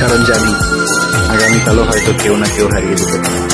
কারণ জানি আগামীকালও হয়তো কেউ না কেউ হারিয়ে যেতে পারে।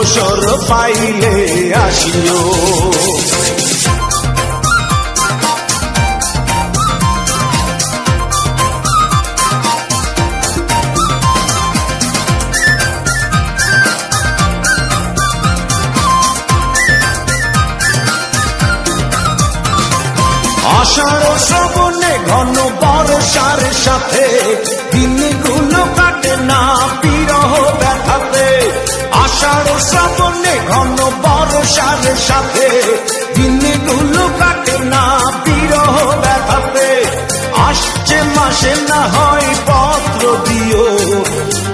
অবসর পাইলে আসিও। আষাঢ় শ্রবণে ঘন বর্ষার সাথে দিনগুলো কাটে না বিরহ ব্যথাতে। আষাঢ় শ্রবণে ঘন বর্ষার সাথে দিনগুলো কাটে না বিরহ ব্যথাতে। আসছে মাসে না হয় পত্র দিও।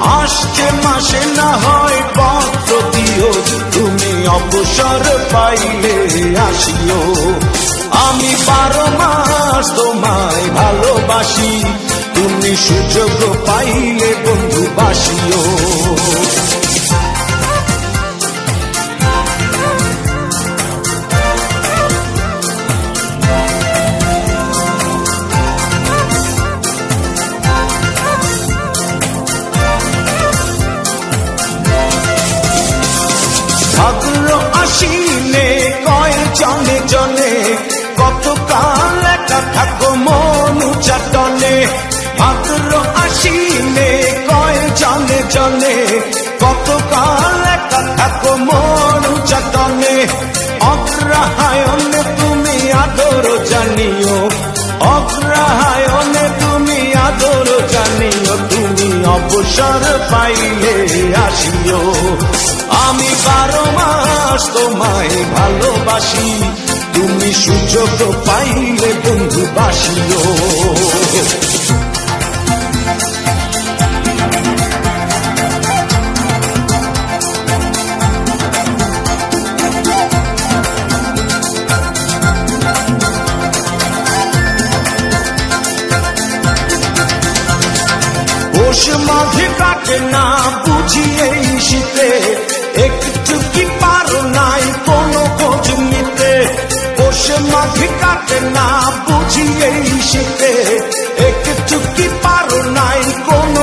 আসছে মাসে না হয় পত্র দিও। তুমি অবসর পাইলে আসিও। আমি বারো মাস তোমায় ভালোবাসি। তুমি সুযোগ পাইলে বন্ধু বাসিও জনে জনে কত কাল একা থাকো মনু চাটনে অগ্রহায়ণে তুমি আদর জানিও। অগ্রহায়ণে তুমি আদর জানিও। তুমি অবসর পাইলে আসিও। আমি বারো মাস তোমায় ভালোবাসি। তুমি সুযোগ পাইলে বন্ধু বাসিও পোষ মাঝে কাটে না বুঝি এই শীতে একটু কি পারো নাই কোনো খোঁজ নিতে দোষ মাঝে কাটে না বুঝি এই শীতে একটু কি পারো নাই কোনো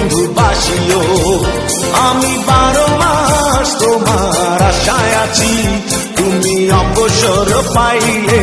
আমি বারো মাস তোমার আশায় আছি। তুমি অবসর পাইলে